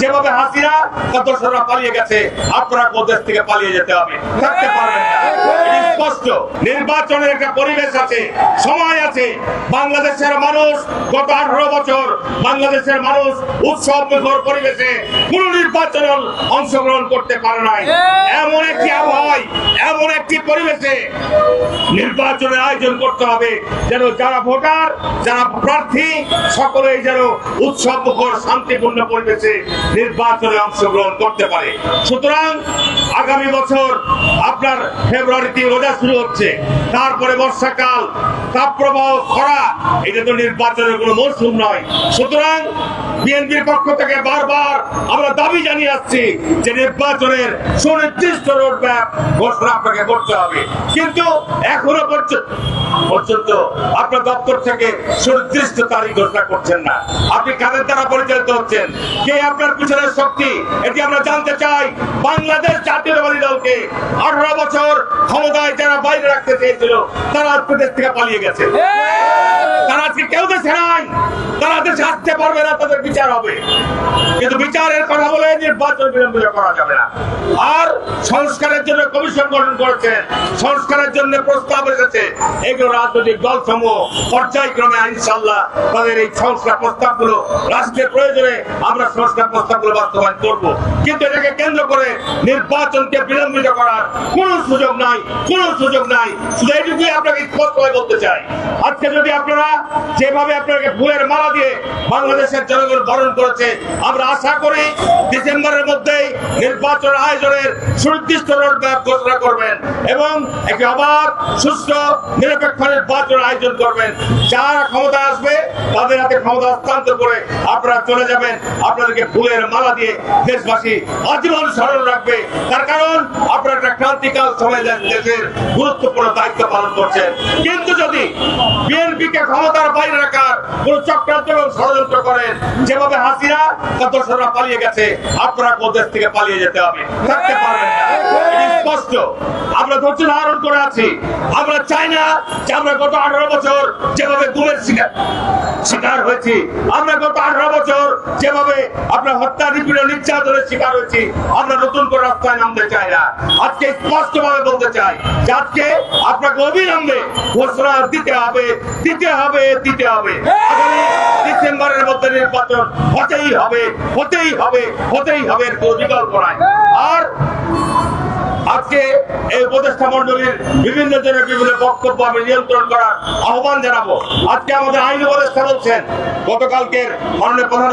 যেভাবে হাসিরা কত সরা পালিয়ে গেছে, আপনারা দেশ থেকে পালিয়ে যেতে হবে। থাকতে পারবেন না। স্পষ্ট। নির্বাচনের একটা পরিবেশ আছে সময় আছে। বাংলাদেশের মানুষ গত আঠারো বছর বাংলাদেশের মানুষ উৎসব মুখর পরিবেশে কোন নির্বাচনে অংশগ্রহণ করতে পারে নাই। এমন একটি আবহাওয়ায় এমন একটি পরিবেশে নির্বাচনের আয়োজন করতে হবে যেন যারা ভোটার যারা প্রার্থী সকলেই যেন উৎসব মুখর শান্তিপূর্ণ পরিবেশে নির্বাচনে অংশগ্রহণ করতে পারে। সুতরাং আগামী বছর আপনার ফেব্রুয়ারিতে রোজা শুরু হচ্ছে। তারপরে বর্ষাকাল, তাপপ্রবাহ, খরা, এটা তো নির্বাচনের কোনো মৌসুম নয়। সুতরাং বিএনপির পক্ষ থেকে বারবার আমরা দাবি জানিয়ে আসছি যে নির্বাচনের সুনির্দিষ্ট রোডম্যাপ ঘোষণা আপনাকে করতে হবে। কিন্তু এখনও পর্যন্ত পর্যন্ত আপনার দপ্তর থেকে সুনির্দিষ্ট তারিখ ঘোষণা করছেন না। আপনি কাদের দ্বারা পরিচালিত হচ্ছেন? কে আপনার পিছনের শক্তি? এটি আমরা জানতে চাই। বাংলাদেশ জাতীয়তাবাদী দলকে আঠারো বছর ক্ষমতায় যারা বাইরে রাখতে চেয়েছিল তারা আজকে দেশ থেকে পালিয়ে গেছে। তারা আজকে কেউ দেশে নাই। পারবে না, তাদের বিচার হবে। কিন্তু বিচারের কথা বলে নির্বাচন বিলম্বিত করা যাবে না। আর সংস্কারের জন্য কমিশন গঠন করেছেন, সংস্কারের জন্য প্রস্তাব এসেছে। এগুলো রাজনৈতিক দল সমূহ পর্যায়ক্রমে ইনশাল্লাহ তাদের এই সংস্কার প্রস্তাবগুলো রাষ্ট্রের প্রয়োজনে আমরা সংস্কার প্রস্তাবগুলো বাস্তবায়ন করব। কিন্তু এটাকে কেন্দ্র করে নির্বাচনকে বিলম্বিত করার কোনো সুযোগ নাই, কোনো সুযোগ নাই। শুধু এইটুকুই আপনাকে স্পষ্ট বলতে চাই। আজকে যদি আপনারা যেভাবে আপনাকে ফুলের মালা দিয়ে বাংলাদেশের জনগণ বরণ করেছে। আমরা আশা করি ডিসেম্বরের মধ্যেই নির্বাচন আয়োজনের সুনির্দিষ্ট রোডম্যাপ ঘোষণা করবেন এবং একটি অবাধ সুস্থ নিরপেক্ষ নির্বাচন আয়োজন করবেন। যারা ক্ষমতা আসবে, তাদের হাতে ক্ষমতা হস্তান্তর করে আপনারা চলে যাবেন। আপনাদেরকে ফুলের মালা দিয়ে দেশবাসী আজীবন স্মরণ রাখবে। তার কারণ, আপনারা একটা ক্রান্তিকাল সময় দেশের গুরুত্বপূর্ণ দায়িত্ব পালন করছেন। কিন্তু যদি বিএনপিকে ক্ষমতার বাইরে রাখার কোন চক্রান্ত ষড়যন্ত্র করেন। যেভাবে হাসিনা, তার দোসররা পালিয়ে গেছে। আপনারা দেশ থেকে পালিয়ে যেতে হবে? থাকতে পারবেন স্পষ্ট। আমরা ধৈর্য ধারণ করে আছি। আমরা চাই না যে আমরা গত আঠারো বছর যেভাবে গুমের শিকার শিকার হয়েছি, আমরা গত আঠারো বছর যেভাবে আপনার হত্যা নিপীড়ন, নির্যাতনের শিকার হয়েছি, আমরা নতুন করে রাস্তায় নামতে চাই না। আজকে স্পষ্ট ভাবে বলতে চাই যে আজকে আপনাকে অবিলম্বে ঘোষণা দিতে হবে দিতে হবে দিতে হবে। ডিসেম্বরের মধ্যে নির্বাচন হতেই হবে হতেই হবে হতেই হবে আর আজকে এই উপদেষ্টা মন্ডলীর বিভিন্ন জনের বিভিন্ন বক্তব্য আমি নিয়ন্ত্রণ করার আহ্বান জানাব। আজকে আমাদের আইন উপদেষ্টা বলছেন, গতকালকের মাননীয় প্রধান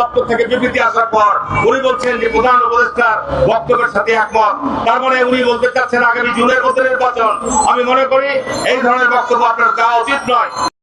দপ্তর থেকে বিবৃতি আসার পর উনি বলছেন যে প্রধান উপদেষ্টার বক্তব্যের সাথে একমত। তার মানে উনি বলতে চাচ্ছেন আগামী জুনের মধ্যে নির্বাচন। আমি মনে করি এই ধরনের বক্তব্য আপনার দেওয়া উচিত নয়।